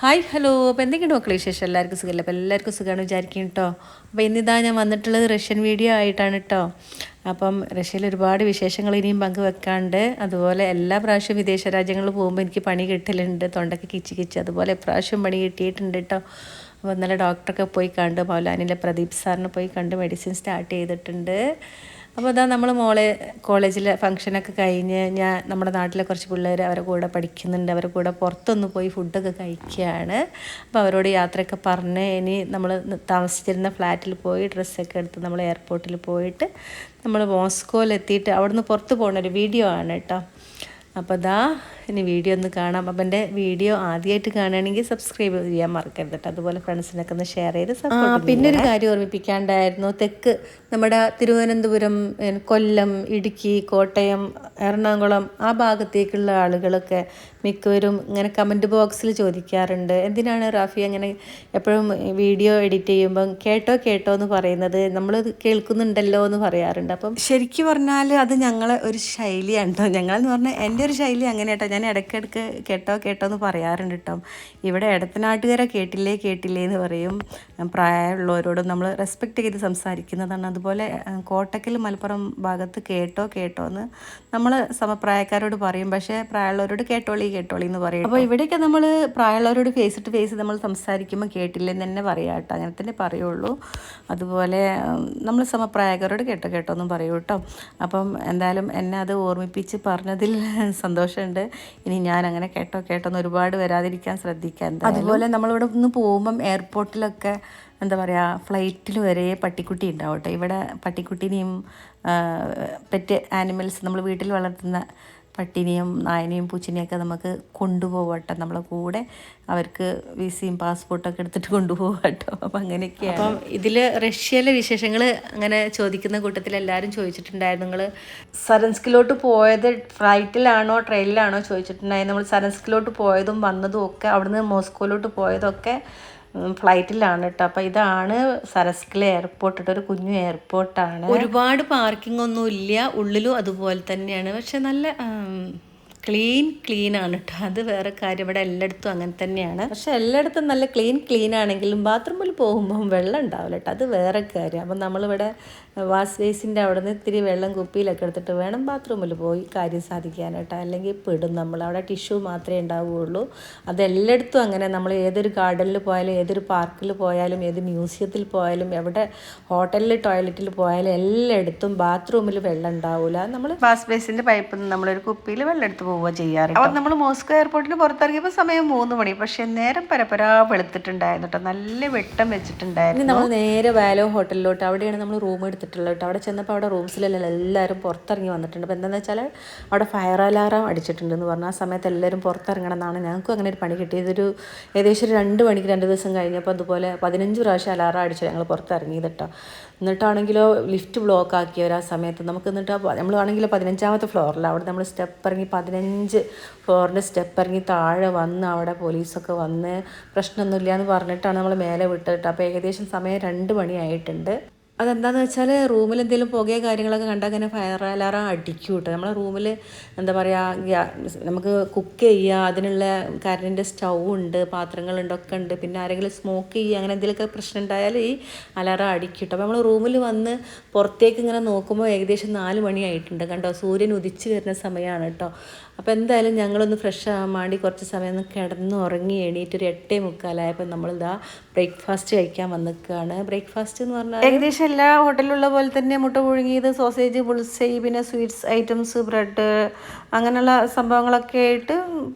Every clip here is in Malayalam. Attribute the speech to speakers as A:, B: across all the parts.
A: Hi hello. അപ്പോൾ എന്തെങ്കിലും മക്കളെ വിശേഷം? എല്ലാവർക്കും സുഖമല്ല അപ്പോൾ എല്ലാവർക്കും സുഖമാണ് വിചാരിക്കും കേട്ടോ അപ്പോൾ ഇന്നിതാ ഞാൻ വന്നിട്ടുള്ളത് റഷ്യൻ വീഡിയോ ആയിട്ടാണ് കേട്ടോ അപ്പം റഷ്യയിൽ ഒരുപാട് വിശേഷങ്ങൾ ഇനിയും പങ്കുവെക്കാണ്ട്. അതുപോലെ എല്ലാ പ്രാവശ്യവും വിദേശ രാജ്യങ്ങളിൽ പോകുമ്പോൾ എനിക്ക് പണി കിട്ടലുണ്ട്. തൊണ്ടയ്ക്ക് കിച്ചി കിച്ച്. അതുപോലെ എപ്രാവശ്യം പണി കിട്ടിയിട്ടുണ്ട് കേട്ടോ അപ്പോൾ ഇന്നലെ ഡോക്ടറൊക്കെ പോയി കണ്ട്. മൗലാനിലെ പ്രദീപ് സാറിനെ പോയി കണ്ട് മെഡിസിൻ സ്റ്റാർട്ട് ചെയ്തിട്ടുണ്ട്. അപ്പോൾ അതാ നമ്മൾ മോളെ കോളേജിലെ ഫംഗ്ഷനൊക്കെ കഴിഞ്ഞ് ഞാൻ നമ്മുടെ നാട്ടിലെ കുറച്ച് പിള്ളേർ അവരെ കൂടെ പഠിക്കുന്നുണ്ട്. അവരെ കൂടെ പുറത്തൊന്ന് പോയി ഫുഡൊക്കെ കഴിക്കുകയാണ് അപ്പോൾ അവരോട് യാത്രയൊക്കെ പറഞ്ഞ് ഇനി നമ്മൾ താമസിച്ചിരുന്ന ഫ്ലാറ്റിൽ പോയി ഡ്രസ്സൊക്കെ എടുത്ത് നമ്മൾ എയർപോർട്ടിൽ പോയിട്ട് നമ്മൾ മോസ്കോയിലെത്തിയിട്ട് അവിടുന്ന് പുറത്ത് പോകുന്ന ഒരു വീഡിയോ ആണ് കേട്ടോ. അപ്പോൾ ദാ ഇനി വീഡിയോ ഒന്ന് കാണാം. അപ്പം എന്റെ വീഡിയോ ആദ്യമായിട്ട് കാണുകയാണെങ്കിൽ സബ്സ്ക്രൈബ് ചെയ്യാൻ മറക്കരുത് കേട്ടോ. അതുപോലെ ഫ്രണ്ട്സിനൊക്കെ ഒന്ന് ഷെയർ ചെയ്ത് സപ്പോർട്ട് പിന്നെ ഒരു കാര്യം ഓർമ്മിപ്പിക്കാണ്ടായിരുന്നു. തെക്ക് നമ്മുടെ തിരുവനന്തപുരം കൊല്ലം ഇടുക്കി കോട്ടയം എറണാകുളം ആ ഭാഗത്തേക്കുള്ള ആളുകളൊക്കെ മിക്കവരും ഇങ്ങനെ കമന്റ് ബോക്സിൽ ചോദിക്കാറുണ്ട്. എന്തിനാണ് റാഫി അങ്ങനെ എപ്പോഴും വീഡിയോ എഡിറ്റ് ചെയ്യുമ്പം കേട്ടോ കേട്ടോ എന്ന് പറയുന്നത്? നമ്മൾ കേൾക്കുന്നുണ്ടല്ലോ എന്ന് പറയാറുണ്ട്. അപ്പം ശരിക്കും പറഞ്ഞാൽ അത് ഞങ്ങളെ ഒരു ശൈലിയാണ് കേട്ടോ ഞങ്ങളെന്ന് പറഞ്ഞാൽ എന്റെ ഒരു ശൈലി അങ്ങനെ കേട്ടോ ഞാൻ ഇടയ്ക്കിടയ്ക്ക് കേട്ടോ കേട്ടോ എന്ന് പറയാറുണ്ട് കേട്ടോ. ഇവിടെ ഇടത്തനാട്ടുകാരെ കേട്ടില്ലേ കേട്ടില്ലേ എന്ന് പറയും. പ്രായമുള്ളവരോടും നമ്മൾ റെസ്പെക്റ്റ് ചെയ്ത് സംസാരിക്കുന്നതാണ്. അതുപോലെ കോട്ടക്കൽ മലപ്പുറം ഭാഗത്ത് കേട്ടോ കേട്ടോ എന്ന് നമ്മൾ സമപ്രായക്കാരോട് പറയും. പക്ഷേ പ്രായമുള്ളവരോട് കേട്ടോളി കേട്ടോളി എന്ന് പറയും അപ്പോൾ ഇവിടെയൊക്കെ നമ്മൾ പ്രായമുള്ളവരോട് ഫേസ് ടു ഫേസ് നമ്മൾ സംസാരിക്കുമ്പോൾ കേട്ടില്ലെന്ന് തന്നെ പറയാം കേട്ടോ. അങ്ങനെ തന്നെ പറയുള്ളൂ. അതുപോലെ നമ്മൾ സമപ്രായക്കാരോട് കേട്ടോ കേട്ടോ എന്നും പറയൂ കേട്ടോ. അപ്പം എന്തായാലും എന്നെ അത് ഓർമ്മിപ്പിച്ച് പറഞ്ഞതിൽ സന്തോഷമുണ്ട്. ഇനി ഞാൻ അങ്ങനെ കേട്ടോ കേട്ടോ എന്ന് ഒരുപാട് വരാതിരിക്കാൻ ശ്രദ്ധിക്കാൻ അതുപോലെ നമ്മളിവിടെ നിന്ന് പോകുമ്പം എയർപോർട്ടിലൊക്കെ എന്താ പറയുക ഫ്ലൈറ്റിൽ വരെ പട്ടിക്കുട്ടി ഉണ്ടാവട്ടെ. ഇവിടെ പട്ടിക്കുട്ടീനെയും പെറ്റ് ആനിമൽസ് നമ്മൾ വീട്ടിൽ വളർത്തുന്ന പട്ടിനെയും നായനെയും പൂച്ചിനെയൊക്കെ നമുക്ക് കൊണ്ടുപോകട്ടെ നമ്മളെ കൂടെ അവർക്ക് വിസയും പാസ്പോർട്ടൊക്കെ എടുത്തിട്ട് കൊണ്ടുപോകട്ടോ അപ്പം അങ്ങനെയൊക്കെയാണ്. അപ്പം ഇതിൽ റഷ്യയിലെ വിശേഷങ്ങൾ അങ്ങനെ ചോദിക്കുന്ന കൂട്ടത്തിൽ എല്ലാവരും ചോദിച്ചിട്ടുണ്ടായിരുന്നു. നിങ്ങൾ സരൻസ്കിലോട്ട് പോയത് ഫ്ലൈറ്റിലാണോ ട്രെയിനിലാണോ ചോദിച്ചിട്ടുണ്ടായിരുന്നു നമ്മൾ സരൻസ്കിലോട്ട് പോയതും വന്നതും ഒക്കെ അവിടുന്ന് മോസ്കോയിലോട്ട് പോയതൊക്കെ ഫ്ലൈറ്റിലാണ് കേട്ടോ അപ്പോൾ ഇതാണ് സരസ്കിലെ എയർപോർട്ട് ഒരു കുഞ്ഞു എയർപോർട്ടാണ്. ഒരുപാട് പാർക്കിംഗ് ഒന്നും ഇല്ല ഉള്ളിലും അതുപോലെ തന്നെയാണ്. പക്ഷെ നല്ല ക്ലീൻ ക്ലീൻ ആണ് കേട്ടോ അത് വേറെ കാര്യം. ഇവിടെ എല്ലായിടത്തും അങ്ങനെ തന്നെയാണ്. പക്ഷെ എല്ലായിടത്തും നല്ല ക്ലീൻ ക്ലീൻ ആണെങ്കിലും ബാത്റൂമിൽ പോകുമ്പോൾ വെള്ളം ഉണ്ടാവില്ല കേട്ടോ അത് വേറെ കാര്യം. അപ്പം നമ്മളിവിടെ വാഷ് ബേസിന്റെ അവിടെ നിന്ന് ഇത്തിരി വെള്ളം കുപ്പിയിലൊക്കെ എടുത്തിട്ട് വേണം ബാത്റൂമിൽ പോയി കാര്യം സാധിക്കാനായിട്ട്. അല്ലെങ്കിൽ പെടും നമ്മൾ. അവിടെ ടിഷ്യൂ മാത്രമേ ഉണ്ടാവുകയുള്ളൂ. അതെല്ലായിടത്തും അങ്ങനെ. നമ്മൾ ഏതൊരു ഗാർഡനിൽ പോയാലും ഏതൊരു പാർക്കിൽ പോയാലും ഏത് മ്യൂസിയത്തിൽ പോയാലും എവിടെ ഹോട്ടലിൽ ടോയ്ലറ്റിൽ പോയാലും എല്ലായിടത്തും ബാത്റൂമിൽ വെള്ളം ഉണ്ടാവില്ല നമ്മൾ വാഷ് ബേസിന്റെ പൈപ്പിൽ നിന്ന് നമ്മളൊരു കുപ്പിയിൽ വെള്ളം എടുത്ത് പോവുക ചെയ്യാറ് അപ്പം നമ്മൾ മോസ്കോ എയർപോർട്ടിൽ പുറത്തിറങ്ങിയപ്പോൾ സമയം മൂന്ന് മണി. പക്ഷേ നേരം പരപ്പരാ വെളുത്തിട്ടുണ്ടായിരുന്നു കേട്ടോ നല്ല വെട്ടം വെച്ചിട്ടുണ്ടായിരുന്നു. നമ്മൾ നേരെ വാലോ ഹോട്ടലിലോട്ട് അവിടെയാണ് നമ്മൾ റൂം എടുത്തിട്ടുള്ളത് കേട്ടോ അവിടെ ചെന്നപ്പോൾ അവിടെ റൂംസിലെല്ലാം എല്ലാവരും പുറത്തിറങ്ങി വന്നിട്ടുണ്ട്. അപ്പോൾ എന്താണെന്ന് വെച്ചാൽ അവിടെ ഫയർ അലാറം അടിച്ചിട്ടുണ്ടെന്ന് പറഞ്ഞാൽ ആ സമയത്ത് എല്ലാവരും പുറത്തിറങ്ങണം എന്നാണ് ഞങ്ങൾക്കും അങ്ങനെ ഒരു പണി കിട്ടിയത്. ഒരു ഏകദേശം ഒരു രണ്ട് മണിക്ക് രണ്ട് ദിവസം കഴിഞ്ഞപ്പോൾ അതുപോലെ പതിനഞ്ച് പ്രാവശ്യം അലാറം അടിച്ചു ഞങ്ങൾ പുറത്തിറങ്ങിയത് കേട്ടോ എന്നിട്ടാണെങ്കിലോ ലിഫ്റ്റ് ബ്ലോക്ക് ആക്കിയ ആ സമയത്ത് നമുക്ക് എന്നിട്ട് നമ്മളാണെങ്കിലോ പതിനഞ്ചാമത്തെ ഫ്ലോറിൽ അവിടെ നമ്മൾ സ്റ്റെപ്പ് ഇറങ്ങി പതിനഞ്ച് ഫ്ലോറിന്റെ സ്റ്റെപ്പ് ഇറങ്ങി താഴെ വന്ന് അവിടെ പോലീസൊക്കെ വന്ന് പ്രശ്നമൊന്നുമില്ല എന്ന് പറഞ്ഞിട്ടാണ് നമ്മൾ മേലെ വിട്ടിട്ട്. അപ്പോൾ ഏകദേശം സമയം രണ്ട് മണിയായിട്ടുണ്ട്. അതെന്താണെന്ന് വെച്ചാൽ റൂമിൽ എന്തെങ്കിലും പുകയോ കാര്യങ്ങളൊക്കെ കണ്ടാൽ അങ്ങനെ ഫയർ അലാറം അടിക്കും കേട്ടോ. നമ്മളെ റൂമിൽ എന്താ പറയുക നമുക്ക് കുക്ക് ചെയ്യുക അതിനുള്ള കരണ്ടിന്റെ സ്റ്റൗ ഉണ്ട് പാത്രങ്ങളുണ്ട് ഒക്കെ ഉണ്ട്. പിന്നെ ആരെങ്കിലും സ്മോക്ക് ചെയ്യുക അങ്ങനെ എന്തെങ്കിലുമൊക്കെ പ്രശ്നം ഉണ്ടായാൽ ഈ അലാറം അടിക്കും കേട്ടോ. അപ്പോൾ നമ്മൾ റൂമിൽ വന്ന് പുറത്തേക്ക് ഇങ്ങനെ നോക്കുമ്പോൾ ഏകദേശം നാല് മണിയായിട്ടുണ്ട് കണ്ടോ? സൂര്യൻ ഉദിച്ച് വരുന്ന സമയമാണ് കേട്ടോ. അപ്പോൾ എന്തായാലും ഞങ്ങളൊന്ന് ഫ്രഷ് ആകാൻ വേണ്ടി കുറച്ച് സമയം ഒന്ന് കിടന്ന് ഉറങ്ങി എണീറ്റ് ഒരു എട്ടേ മുക്കാലായപ്പോൾ നമ്മളിതാ ബ്രേക്ക്ഫാസ്റ്റ് കഴിക്കാൻ വന്നിക്കുകയാണ് ബ്രേക്ക്ഫാസ്റ്റ് എന്ന് പറഞ്ഞാൽ ഏകദേശം എല്ലാ ഹോട്ടലിലുള്ള പോലെ തന്നെ മുട്ട പുഴുങ്ങിയത് സോസേജ് പുൾസൈ പിന്നെ സ്വീറ്റ്സ് ഐറ്റംസ് ബ്രെഡ് അങ്ങനെയുള്ള സംഭവങ്ങളൊക്കെ ആയിട്ട്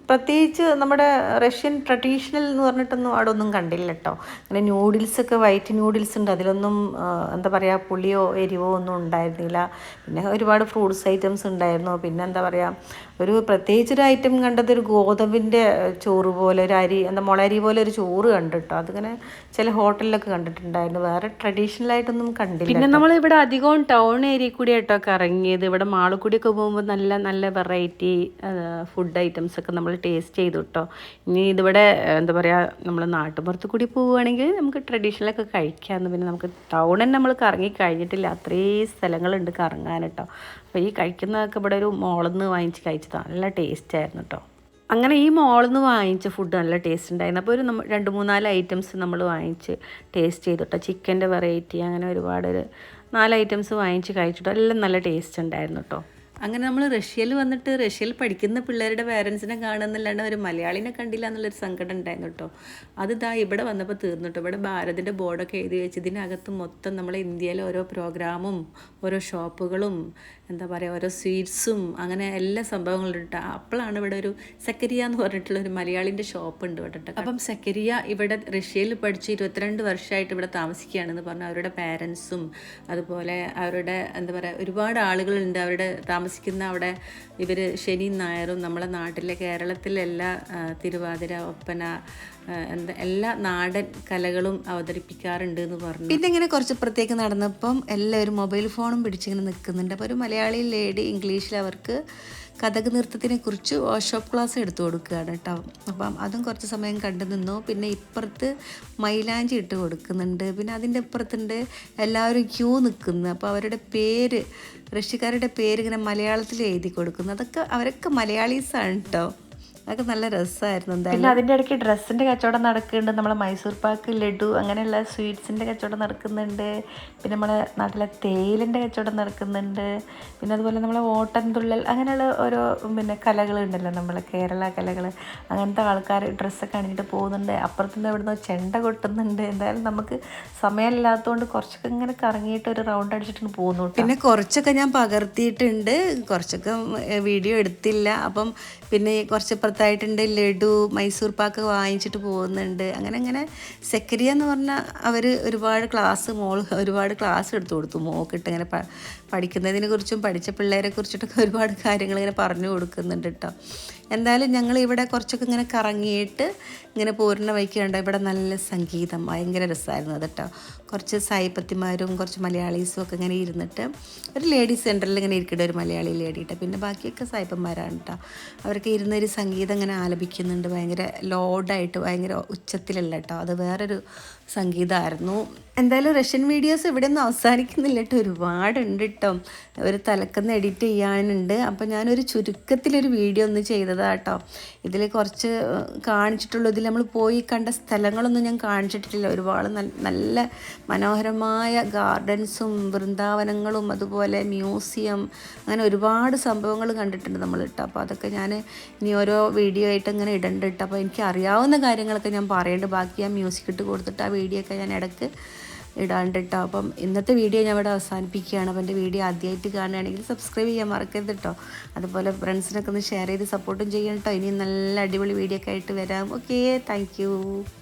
A: പ്രത്യേകിച്ച് നമ്മുടെ റഷ്യൻ ട്രഡീഷണൽ എന്ന് പറഞ്ഞിട്ടൊന്നും അവിടെ ഒന്നും കണ്ടില്ല കേട്ടോ. അങ്ങനെ നൂഡിൽസൊക്കെ വൈറ്റ് ന്യൂഡിൽസ് ഉണ്ട്. അതിലൊന്നും എന്താ പറയുക പുളിയോ എരിവോ ഒന്നും ഉണ്ടായിരുന്നില്ല. പിന്നെ ഒരുപാട് ഫ്രൂട്ട്സ് ഐറ്റംസ് ഉണ്ടായിരുന്നു. പിന്നെ എന്താ പറയുക ഒരു പ്രത്യേകിച്ച് ഒരു ഐറ്റം കണ്ടത് ഒരു ഗോതമ്പിന്റെ ചോറ് പോലെ ഒരു അരി എന്താ മുളരി പോലെ ഒരു ചോറ് കണ്ടു കേട്ടോ അതിങ്ങനെ ചില ഹോട്ടലിലൊക്കെ കണ്ടിട്ടുണ്ടായിരുന്നു. വേറെ ട്രഡീഷണൽ ആയിട്ടൊന്നും കണ്ടില്ല പിന്നെ നമ്മൾ ഇവിടെ അധികവും ടൗൺ ഏരിയ കൂടി ആയിട്ടോ ഇറങ്ങിയത്. ഇവിടെ മാളിൽ ഒക്കെ പോകുമ്പോൾ നല്ല നല്ല വെറൈറ്റി ഫുഡ് ഐറ്റംസ് ഒക്കെ നമ്മൾ ടേസ്റ്റ് ചെയ്തു കേട്ടോ ഇനി ഇതിവിടെ എന്താ പറയുക നമ്മൾ നാട്ടുപുറത്ത് കൂടി പോവുകയാണെങ്കിൽ നമുക്ക് ട്രഡീഷണലൊക്കെ കഴിക്കാമെന്ന് പിന്നെ നമുക്ക് ടൗണിൽ നമ്മൾ കറങ്ങി കഴിഞ്ഞിട്ടില്ല. അത്രയും സ്ഥലങ്ങളുണ്ട് കറങ്ങാൻ കേട്ടോ അപ്പോൾ ഈ കഴിക്കുന്നതൊക്കെ ഇവിടെ ഒരു മോളിൽ നിന്ന് വാങ്ങിച്ച് കഴിച്ചതാണ് നല്ല ടേസ്റ്റ് ആയിരുന്നു കേട്ടോ അങ്ങനെ ഈ മോളിൽ നിന്ന് വാങ്ങിച്ച ഫുഡ് നല്ല ടേസ്റ്റ് ഉണ്ടായിരുന്നു. അപ്പോൾ ഒരു നമ്മൾ രണ്ട് മൂന്നാൽ ഐറ്റംസ് നമ്മൾ വാങ്ങിച്ച് ടേസ്റ്റ് ചെയ്തിട്ടോ. ചിക്കന്റെ വെറൈറ്റി അങ്ങനെ ഒരുപാട് ഒരു നാല് ഐറ്റംസ് വാങ്ങിച്ച് കഴിച്ചിട്ടോ. എല്ലാം നല്ല ടേസ്റ്റ് ഉണ്ടായിരുന്നു കേട്ടോ അങ്ങനെ നമ്മൾ റഷ്യയിൽ വന്നിട്ട് റഷ്യയിൽ പഠിക്കുന്ന പിള്ളേരുടെ പേരൻസിനെ കാണുന്നില്ലാണ്ട് ഒരു മലയാളിനെ കണ്ടില്ല എന്നുള്ളൊരു സങ്കടം ഉണ്ടായിരുന്നു കേട്ടോ അത് ഇതാ ഇവിടെ വന്നപ്പോൾ തീർന്നു കേട്ടോ ഇവിടെ ഭാരതിന്റെ ബോർഡൊക്കെ എഴുതി വെച്ച് ഇതിനകത്ത് മൊത്തം നമ്മളെ ഇന്ത്യയിലെ ഓരോ പ്രോഗ്രാമും ഓരോ ഷോപ്പുകളും എന്താ പറയുക ഓരോ സ്വീറ്റ്സും അങ്ങനെ എല്ലാ സംഭവങ്ങളും ഉണ്ട് ട്ടോ. അപ്പോഴാണ് ഇവിടെ ഒരു സെക്കരിയ എന്ന് പറഞ്ഞിട്ടുള്ള ഒരു മലയാളിന്റെ ഷോപ്പ് ഉണ്ട് ഇവിടെ ട്ടോ. അപ്പം സെക്കരിയ ഇവിടെ റഷ്യയിൽ പഠിച്ച് ഇരുപത്തിരണ്ട് വർഷമായിട്ട് ഇവിടെ താമസിക്കുകയാണെന്ന് പറഞ്ഞു അവരുടെ പാരൻസും അതുപോലെ അവരുടെ എന്താ പറയുക ഒരുപാട് ആളുകളുണ്ട് അവരുടെ താമസിക്കുന്ന അവിടെ ഇവർ ശനി നായറും നമ്മുടെ നാട്ടിലെ കേരളത്തിലെല്ലാ തിരുവാതിര ഒപ്പന എന്താ എല്ലാ നാടൻ കലകളും അവതരിപ്പിക്കാറുണ്ട് എന്ന് പറഞ്ഞു. പിന്നെ ഇങ്ങനെ കുറച്ച് പ്രത്യേകം നടന്നപ്പം എല്ലാവരും മൊബൈൽ ഫോണും പിടിച്ചിങ്ങനെ നിൽക്കുന്നുണ്ട്. അപ്പോൾ ഒരു മലയാളി ലേഡി ഇംഗ്ലീഷിൽ അവർക്ക് കഥക് നൃത്തത്തിനെ കുറിച്ച് വർക്ക്ഷോപ്പ് ക്ലാസ് എടുത്തു കൊടുക്കുകയാണ് കേട്ടോ. അപ്പം അതും കുറച്ച് സമയം കണ്ടു നിന്നു. പിന്നെ ഇപ്പുറത്ത് മൈലാഞ്ചി ഇട്ട് കൊടുക്കുന്നുണ്ട്. പിന്നെ അതിന്റെ ഇപ്പുറത്തുണ്ട് എല്ലാവരും ക്യൂ നിൽക്കുന്നു. അപ്പോൾ അവരുടെ പേര് റഷ്യക്കാരുടെ പേര് ഇങ്ങനെ മലയാളത്തിൽ എഴുതി കൊടുക്കുന്നു. അതൊക്കെ അവരൊക്കെ മലയാളീസാണ് കേട്ടോ. അതൊക്കെ നല്ല രസമായിരുന്നു എന്തായാലും. പിന്നെ അതിന്റെ ഇടയ്ക്ക് ഡ്രസ്സിന്റെ കച്ചവടം നടക്കുന്നുണ്ട്. നമ്മളെ മൈസൂർ പാക്ക് ലഡു അങ്ങനെയുള്ള സ്വീറ്റ്സിന്റെ കച്ചവടം നടക്കുന്നുണ്ട്. പിന്നെ നമ്മളെ നാട്ടിലെ തേയിലിന്റെ കച്ചവടം നടക്കുന്നുണ്ട്. പിന്നെ അതുപോലെ നമ്മളെ ഓട്ടൻ തുള്ളൽ അങ്ങനെയുള്ള ഓരോ പിന്നെ കലകളുണ്ടല്ലോ നമ്മളെ കേരള കലകൾ. അങ്ങനത്തെ ആൾക്കാർ ഡ്രസ്സൊക്കെ അണിഞ്ഞിട്ട് പോകുന്നുണ്ട്. അപ്പുറത്തുനിന്ന് ഇവിടുന്ന് ചെണ്ട കൊട്ടുന്നുണ്ട്. എന്തായാലും നമുക്ക് സമയമില്ലാത്തതുകൊണ്ട് കുറച്ചൊക്കെ ഇങ്ങനെ കറങ്ങിയിട്ട് ഒരു റൗണ്ട് അടിച്ചിട്ട് പോകുന്നു പിന്നെ കുറച്ചൊക്കെ ഞാൻ പകർത്തിയിട്ടുണ്ട്. കുറച്ചൊക്കെ വീഡിയോ എടുത്തില്ല. അപ്പം പിന്നെ കുറച്ച് ഇപ്പുറത്തായിട്ടുണ്ട് ലഡു മൈസൂർ പാക്ക് വാങ്ങിച്ചിട്ട് പോകുന്നുണ്ട്. അങ്ങനെ അങ്ങനെ സെക്കരിയ എന്ന് പറഞ്ഞാൽ അവർ ഒരുപാട് ക്ലാസ് മോൾ ഒരുപാട് ക്ലാസ് എടുത്തു കൊടുത്തു. മോക്കിട്ട് ഇങ്ങനെ പഠിക്കുന്നതിനെ കുറിച്ചും പഠിച്ച പിള്ളേരെ കുറിച്ചിട്ടൊക്കെ ഒരുപാട് കാര്യങ്ങൾ ഇങ്ങനെ പറഞ്ഞു കൊടുക്കുന്നുണ്ട് കേട്ടോ എന്തായാലും ഞങ്ങൾ ഇവിടെ കുറച്ചൊക്കെ ഇങ്ങനെ കറങ്ങിയിട്ട് ഇങ്ങനെ പൂരണ വയ്ക്കുകയുണ്ട് ഇവിടെ നല്ല സംഗീതം. ഭയങ്കര രസമായിരുന്നു അത് കേട്ടോ കുറച്ച് സായിപ്പത്തിമാരും കുറച്ച് മലയാളീസും ഒക്കെ ഇങ്ങനെ ഇരുന്നിട്ട് ഒരു ലേഡീസ് സെന്ററിൽ ഇങ്ങനെ ഇരിക്കട്ടെ ഒരു മലയാളി ലേഡി കേട്ടോ പിന്നെ ബാക്കിയൊക്കെ സായിപ്പന്മാരാണ് കേട്ടോ അവരൊക്കെ ഇരുന്നൊരു സംഗീതം ഇങ്ങനെ ആലപിക്കുന്നുണ്ട്. ഭയങ്കര ലോഡായിട്ട് ഭയങ്കര ഉച്ചത്തിലല്ല കേട്ടോ അത് വേറൊരു സംഗീതമായിരുന്നു എന്തായാലും റഷ്യൻ വീഡിയോസ് ഇവിടെ ഒന്നും അവസാനിക്കുന്നില്ല കേട്ടോ ഒരുപാടുണ്ട് കേട്ടോ ഒരു തലക്കുന്ന് എഡിറ്റ് ചെയ്യാനുണ്ട്. അപ്പോൾ ഞാനൊരു ചുരുക്കത്തിലൊരു വീഡിയോ ഒന്ന് ചെയ്തതാണ് കേട്ടോ ഇതിൽ കുറച്ച് കാണിച്ചിട്ടുള്ളൂ. ഇതിൽ നമ്മൾ പോയി കണ്ട സ്ഥലങ്ങളൊന്നും ഞാൻ കാണിച്ചിട്ടില്ല. ഒരുപാട് നല്ല മനോഹരമായ ഗാർഡൻസും വൃന്ദാവനങ്ങളും അതുപോലെ മ്യൂസിയം അങ്ങനെ ഒരുപാട് സംഭവങ്ങൾ കണ്ടിട്ടുണ്ട് നമ്മൾ കേട്ടോ അപ്പോൾ അതൊക്കെ ഞാൻ ഇനി ഓരോ വീഡിയോ ആയിട്ട് ഇങ്ങനെ ഇടണ്ട് അപ്പോൾ എനിക്ക് അറിയാവുന്ന കാര്യങ്ങളൊക്കെ ഞാൻ പറയുന്നുണ്ട് ബാക്കി ഞാൻ മ്യൂസിക് ഇട്ട് കൊടുത്തിട്ട് ആ വീഡിയോ ഒക്കെ ഞാൻ ഇടയ്ക്ക് ഇടാണ്ട് അപ്പം ഇന്നത്തെ വീഡിയോ ഞാൻ ഇവിടെ അവസാനിപ്പിക്കുകയാണ്. അപ്പം എന്റെ വീഡിയോ ആദ്യമായിട്ട് കാണുകയാണെങ്കിൽ സബ്സ്ക്രൈബ് ചെയ്യാൻ മറക്കരുത് കേട്ടോ അതുപോലെ ഫ്രണ്ട്സിനൊക്കെ ഒന്ന് ഷെയർ ചെയ്ത് സപ്പോർട്ടും ചെയ്യണം കേട്ടോ ഇനി നല്ല അടിപൊളി വീഡിയോ ഒക്കെ ആയിട്ട് വരാം. Okay thank